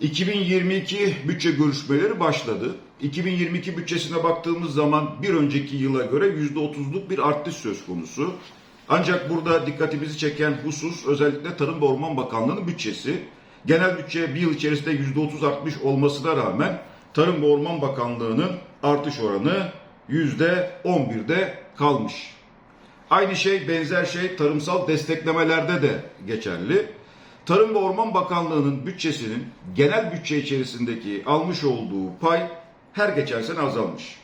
2022 bütçe görüşmeleri başladı. 2022 bütçesine baktığımız zaman bir önceki yıla göre %30'luk bir artış söz konusu. Ancak burada dikkatimizi çeken husus özellikle Tarım ve Orman Bakanlığı'nın bütçesi. Genel bütçe bir yıl içerisinde %30 artmış olmasına rağmen Tarım ve Orman Bakanlığı'nın artış oranı %11'de kalmış. Aynı şey benzer şey tarımsal desteklemelerde de geçerli. Tarım ve Orman Bakanlığı'nın bütçesinin genel bütçe içerisindeki almış olduğu pay her geçen sene azalmış.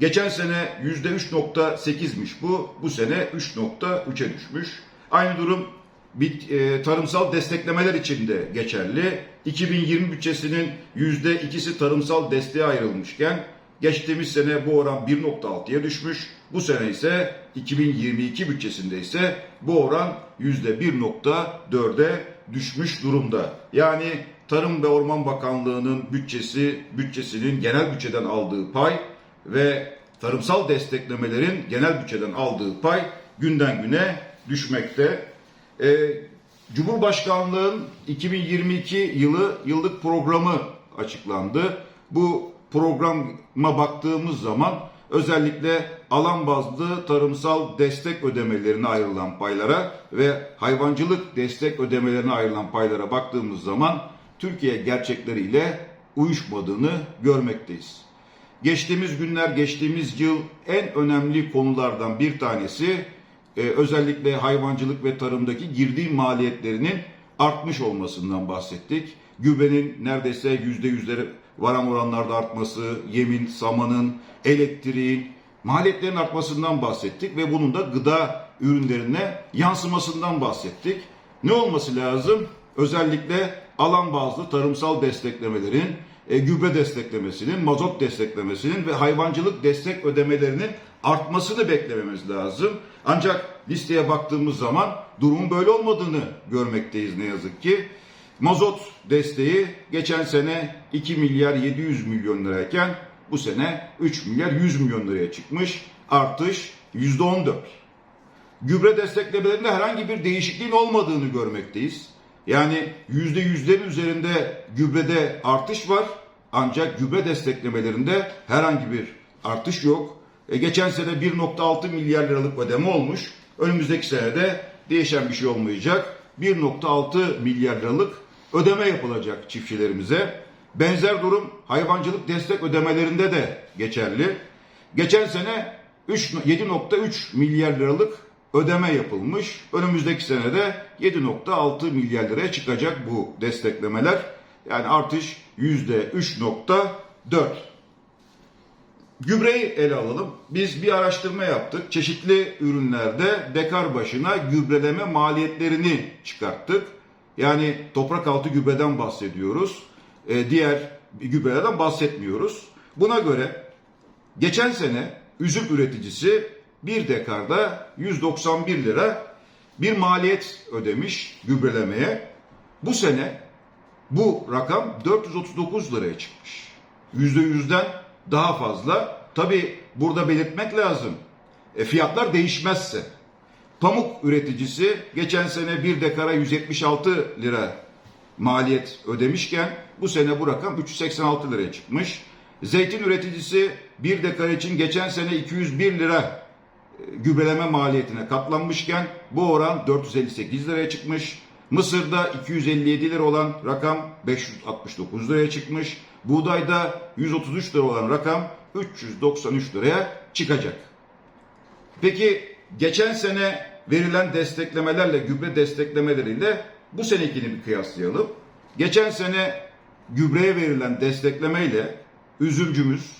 Geçen sene %3.8'miş bu, bu sene 3.3'e düşmüş. Aynı durum bit- e, tarımsal desteklemeler için de geçerli. 2020 bütçesinin %2'si tarımsal desteğe ayrılmışken geçtiğimiz sene bu oran 1.6'ya düşmüş. Bu sene ise 2022 bütçesinde ise bu oran %1.4'e düşmüş durumda. Yani Tarım ve Orman Bakanlığı'nın bütçesi bütçesinin genel bütçeden aldığı pay ve tarımsal desteklemelerin genel bütçeden aldığı pay günden güne düşmekte. Ee, Cumhurbaşkanlığın 2022 yılı yıllık programı açıklandı. Bu programa baktığımız zaman özellikle alan bazlı tarımsal destek ödemelerine ayrılan paylara ve hayvancılık destek ödemelerine ayrılan paylara baktığımız zaman Türkiye gerçekleriyle uyuşmadığını görmekteyiz. Geçtiğimiz günler, geçtiğimiz yıl en önemli konulardan bir tanesi e, özellikle hayvancılık ve tarımdaki girdi maliyetlerinin artmış olmasından bahsettik. Gübrenin neredeyse yüzde yüzleri varan oranlarda artması, yemin, samanın, elektriğin, maliyetlerin artmasından bahsettik ve bunun da gıda ürünlerine yansımasından bahsettik. Ne olması lazım? Özellikle alan bazlı tarımsal desteklemelerin, e, gübre desteklemesinin, mazot desteklemesinin ve hayvancılık destek ödemelerinin artmasını beklememiz lazım. Ancak listeye baktığımız zaman durumun böyle olmadığını görmekteyiz ne yazık ki. Mazot desteği geçen sene 2 milyar 700 milyon lirayken bu sene 3 milyar 100 milyon liraya çıkmış. Artış %14. Gübre desteklemelerinde herhangi bir değişikliğin olmadığını görmekteyiz. Yani yüzde yüzlerin üzerinde gübrede artış var ancak gübre desteklemelerinde herhangi bir artış yok. E, geçen sene 1.6 milyar liralık ödeme olmuş. Önümüzdeki senede değişen bir şey olmayacak. 1.6 milyar liralık ödeme yapılacak çiftçilerimize. Benzer durum hayvancılık destek ödemelerinde de geçerli. Geçen sene 3 7.3 milyar liralık ödeme yapılmış. Önümüzdeki senede 7.6 milyar liraya çıkacak bu desteklemeler. Yani artış %3.4. Gübreyi ele alalım. Biz bir araştırma yaptık. Çeşitli ürünlerde dekar başına gübreleme maliyetlerini çıkarttık. Yani toprak altı gübreden bahsediyoruz. Ee, diğer gübrelerden bahsetmiyoruz. Buna göre geçen sene üzüm üreticisi bir dekarda 191 lira bir maliyet ödemiş gübrelemeye. Bu sene bu rakam 439 liraya çıkmış. %100'den daha fazla. Tabi burada belirtmek lazım. E, fiyatlar değişmezse. Pamuk üreticisi geçen sene bir dekara 176 lira maliyet ödemişken bu sene bu rakam 386 liraya çıkmış. Zeytin üreticisi bir dekar için geçen sene 201 lira e, gübreleme maliyetine katlanmışken bu oran 458 liraya çıkmış. Mısır'da 257 lira olan rakam 569 liraya çıkmış. Buğdayda 133 lira olan rakam 393 liraya çıkacak. Peki geçen sene verilen desteklemelerle gübre desteklemeleriyle bu senekini bir kıyaslayalım. Geçen sene gübreye verilen desteklemeyle üzümcümüz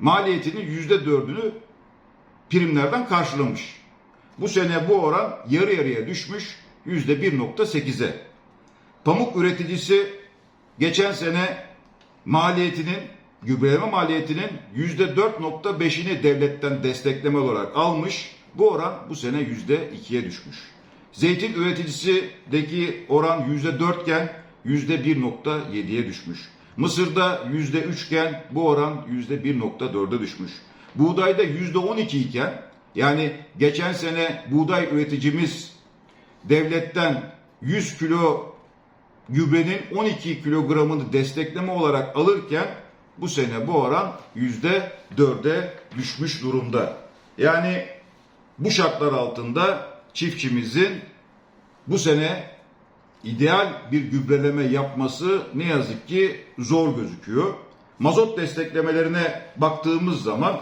maliyetinin yüzde dördünü primlerden karşılamış. Bu sene bu oran yarı yarıya düşmüş yüzde 1.8'e. Pamuk üreticisi geçen sene maliyetinin gübreleme maliyetinin yüzde 4.5'ini devletten destekleme olarak almış. Bu oran bu sene yüzde 2'ye düşmüş. Zeytin üreticisindeki oran yüzde 4 iken yüzde 1.7'ye düşmüş. Mısır'da yüzde 3 iken bu oran yüzde 1.4'e düşmüş. Buğdayda yüzde 12 iken yani geçen sene buğday üreticimiz devletten 100 kilo gübrenin 12 kilogramını destekleme olarak alırken bu sene bu oran yüzde dörde düşmüş durumda. Yani bu şartlar altında çiftçimizin bu sene ideal bir gübreleme yapması ne yazık ki zor gözüküyor. Mazot desteklemelerine baktığımız zaman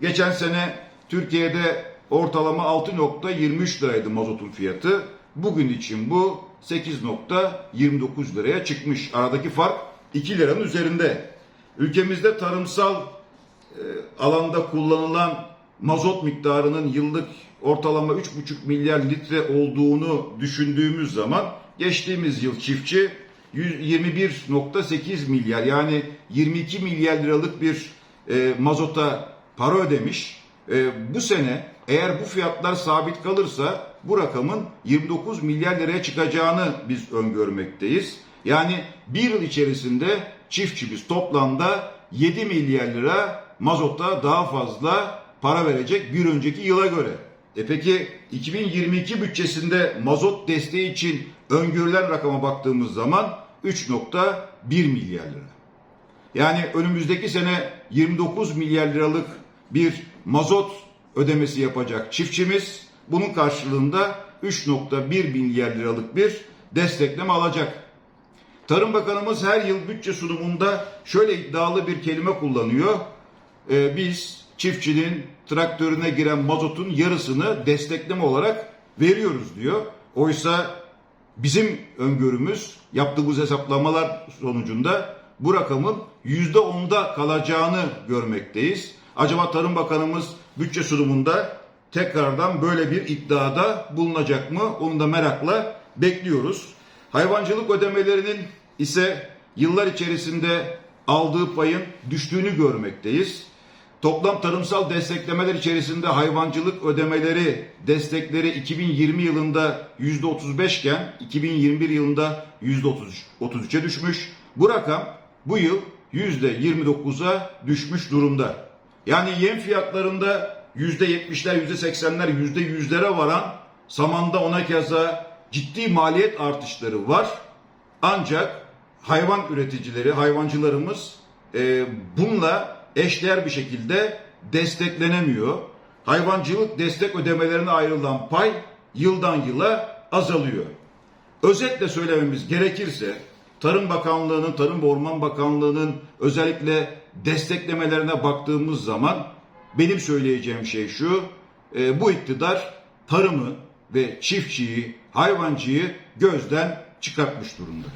geçen sene Türkiye'de ortalama 6.23 liraydı mazotun fiyatı. Bugün için bu 8.29 liraya çıkmış. Aradaki fark 2 liranın üzerinde. Ülkemizde tarımsal e, alanda kullanılan mazot miktarının yıllık ortalama 3,5 milyar litre olduğunu düşündüğümüz zaman geçtiğimiz yıl çiftçi 21.8 milyar yani 22 milyar liralık bir e, mazota para ödemiş. E, bu sene eğer bu fiyatlar sabit kalırsa bu rakamın 29 milyar liraya çıkacağını biz öngörmekteyiz. Yani bir yıl içerisinde çiftçimiz toplamda 7 milyar lira mazota daha fazla para verecek bir önceki yıla göre. E peki 2022 bütçesinde mazot desteği için öngörülen rakama baktığımız zaman 3.1 milyar lira. Yani önümüzdeki sene 29 milyar liralık bir mazot ödemesi yapacak çiftçimiz bunun karşılığında 3.1 milyar liralık bir destekleme alacak. Tarım Bakanımız her yıl bütçe sunumunda şöyle iddialı bir kelime kullanıyor. Ee, biz çiftçinin traktörüne giren mazotun yarısını destekleme olarak veriyoruz diyor. Oysa bizim öngörümüz yaptığımız hesaplamalar sonucunda bu rakamın yüzde onda kalacağını görmekteyiz. Acaba Tarım Bakanımız bütçe sunumunda tekrardan böyle bir iddiada bulunacak mı? Onu da merakla bekliyoruz. Hayvancılık ödemelerinin ise yıllar içerisinde aldığı payın düştüğünü görmekteyiz. Toplam tarımsal desteklemeler içerisinde hayvancılık ödemeleri, destekleri 2020 yılında %35 iken 2021 yılında %33'e düşmüş. Bu rakam bu yıl %29'a düşmüş durumda. Yani yem fiyatlarında %70'ler, %80'ler, %100'lere varan samanda ona keza ciddi maliyet artışları var. Ancak hayvan üreticileri, hayvancılarımız e, bununla eşdeğer bir şekilde desteklenemiyor. Hayvancılık destek ödemelerine ayrılan pay yıldan yıla azalıyor. Özetle söylememiz gerekirse Tarım Bakanlığı'nın, Tarım ve Orman Bakanlığı'nın özellikle desteklemelerine baktığımız zaman benim söyleyeceğim şey şu, e, bu iktidar tarımı ve çiftçiyi, hayvancıyı gözden çıkartmış durumda.